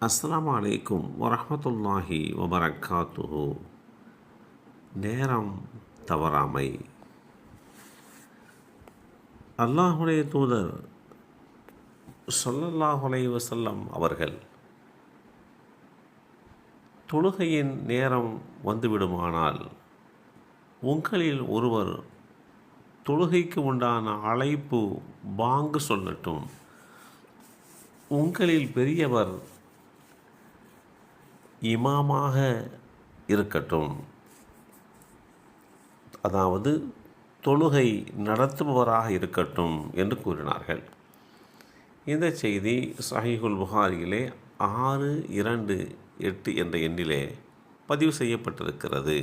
அஸ்லாம் அலைக்கும் வரமத்துல்லாஹி வபரக்காத்துஹு. நேரம் தவறாமை. அல்லாஹுடைய தூதர் சொல்லல்லாஹுலை வசல்லம் அவர்கள் தொழுகையின் நேரம் வந்துவிடுமானால் உங்களில் ஒருவர் தொழுகைக்கு உண்டான அழைப்பு பாங்கு சொல்லட்டும். உங்களில் பெரியவர் இமாமாக இருக்கட்டும். அதாவது தொழுகை நடத்துபவராக இருக்கட்டும் என்று கூறினார்கள். இந்த செய்தி சஹீஹுல் புகாரியிலே ஆறு இரண்டு எட்டு என்ற எண்ணிலே பதிவு செய்யப்பட்டிருக்கிறது.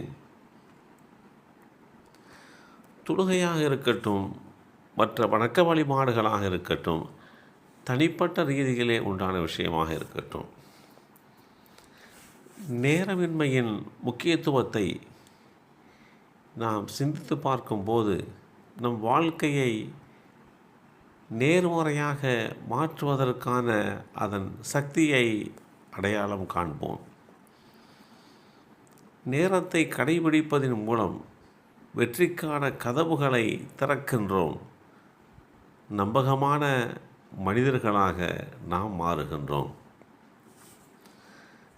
தொழுகையாக இருக்கட்டும் மற்ற வணக்க வழிபாடுகளாக இருக்கட்டும் தனிப்பட்ட ரீதியிலே உண்டான விஷயமாக இருக்கட்டும். நேரமின்மையின் முக்கியத்துவத்தை நாம் சிந்தித்து பார்க்கும்போது நம் வாழ்க்கையை நேர்முறையாக மாற்றுவதற்கான அதன் சக்தியை அடையாளம் காண்போம். நேரத்தை கடைபிடிப்பதன் மூலம் வெற்றிக்கான கதவுகளை திறக்கின்றோம். நம்பகமான மனிதர்களாக நாம் மாறுகின்றோம்.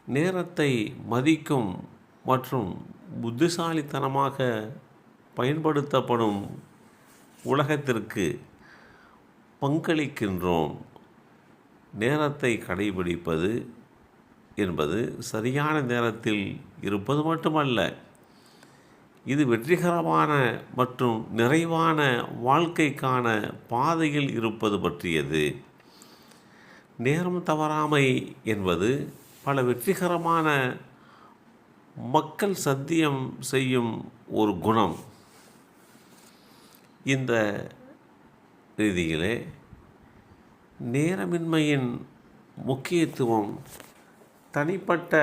நேரத்தை மதிக்கும் மற்றும் புத்திசாலித்தனமாக பயன்படுத்தப்படும் உலகத்திற்கு பங்களிக்கின்றோம். நேரத்தை கடைபிடிப்பது என்பது சரியான நேரத்தில் இருப்பது மட்டுமல்ல. இது வெற்றிகரமான மற்றும் நிறைவான வாழ்க்கைக்கான பாதையில் இருப்பது பற்றியது. நேரம் தவறாமை என்பது பல வெற்றிகரமான மக்கள் சத்தியம் செய்யும் ஒரு குணம் இந்த ரீதியிலே நேரமின்மையின் முக்கியத்துவம் தனிப்பட்ட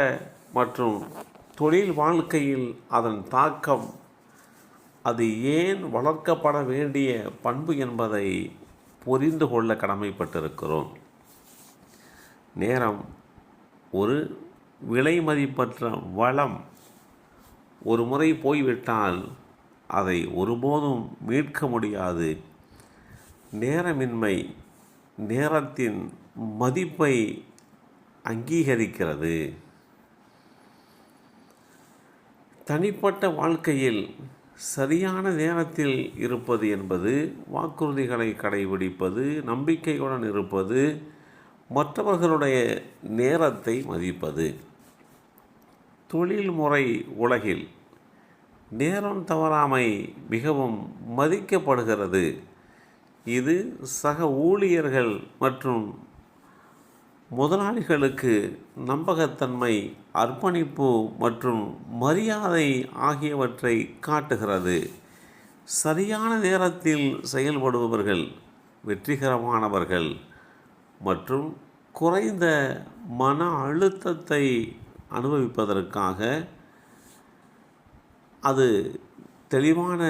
மற்றும் தொழில் வாழ்க்கையில் அதன் தாக்கம் அது ஏன் வளர்க்கப்பட வேண்டிய பண்பு என்பதை புரிந்து கொள்ள கடமைப்பட்டிருக்கிறோம். நேரம் ஒரு விலை மதிப்பற்ற வளம் ஒரு முறை போய்விட்டால் அதை ஒருபோதும் மீட்க முடியாது. நேரமின்மை நேரத்தின் மதிப்பை அங்கீகரிக்கிறது. தனிப்பட்ட வாழ்க்கையில் சரியான நேரத்தில் இருப்பது என்பது வாக்குறுதிகளை கடைபிடிப்பது நம்பிக்கையுடன் இருப்பது மற்றவர்களுடைய நேரத்தை மதிப்பது. தொழில்முறை உலகில் நேரம் தவறாமை மிகவும் மதிக்கப்படுகிறது. இது சக ஊழியர்கள் மற்றும் முதலாளிகளுக்கு நம்பகத்தன்மை அர்ப்பணிப்பு மற்றும் மரியாதை ஆகியவற்றை காட்டுகிறது. சரியான நேரத்தில் செயல்படுபவர்கள் வெற்றிகரமானவர்கள். மற்றும் குறைந்த மன அழுத்தத்தை அனுபவிப்பதற்காக அது தெளிவான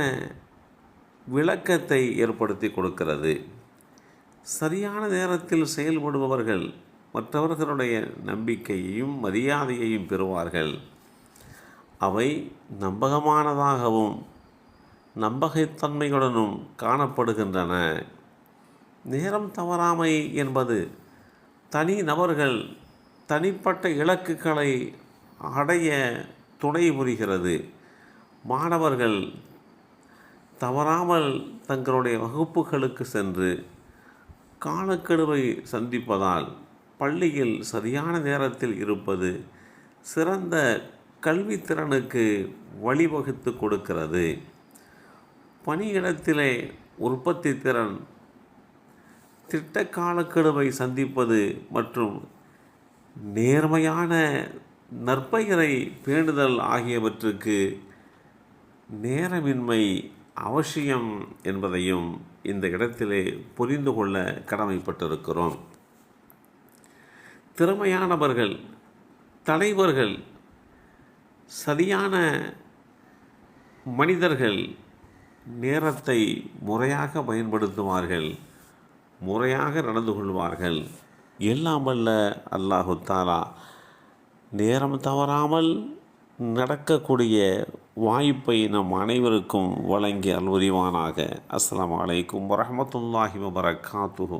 விளக்கத்தை ஏற்படுத்தி கொடுக்கிறது. சரியான நேரத்தில் செயல்படுபவர்கள் மற்றவர்களுடைய நம்பிக்கையையும் மரியாதையையும் பெறுவார்கள். அவை நம்பகமானதாகவும் நம்பகத்தன்மையுடனும் காணப்படுகின்றன. நேரம் தவறாமை என்பது தனி நபர்கள் தனிப்பட்ட இலக்குகளை அடைய துணை புரிகிறது. மாணவர்கள் தவறாமல் தங்களுடைய வகுப்புகளுக்கு சென்று காலக்கெடுவை சந்திப்பதால் பள்ளியில் சரியான நேரத்தில் இருப்பது சிறந்த கல்வித்திறனுக்கு வழிவகுத்து கொடுக்கிறது. பணியிடத்திலே உற்பத்தி திறன் திட்ட காலக்கெடுவை சந்திப்பது மற்றும் நேர்மையான நற்பெயரை பேணுதல் ஆகியவற்றுக்கு நேரமின்மை அவசியம் என்பதையும் இந்த இடத்திலே புரிந்து கொள்ள கடமைப்பட்டிருக்கிறோம். திறமையானவர்கள் தலைவர்கள் சரியான மனிதர்கள் நேரத்தை முறையாக பயன்படுத்துவார்கள். முறையாக நடந்து கொள்வார்கள். எல்லாம் வல்ல அல்லாஹு தாலா நேரம் தவறாமல் நடக்கக்கூடிய வாய்ப்பை நம் அனைவருக்கும் வழங்கி அல்வரிவானாக அஸ்லாம் வலைக்கும் வரமத்துல்லாஹி வபரகாத்துஹு.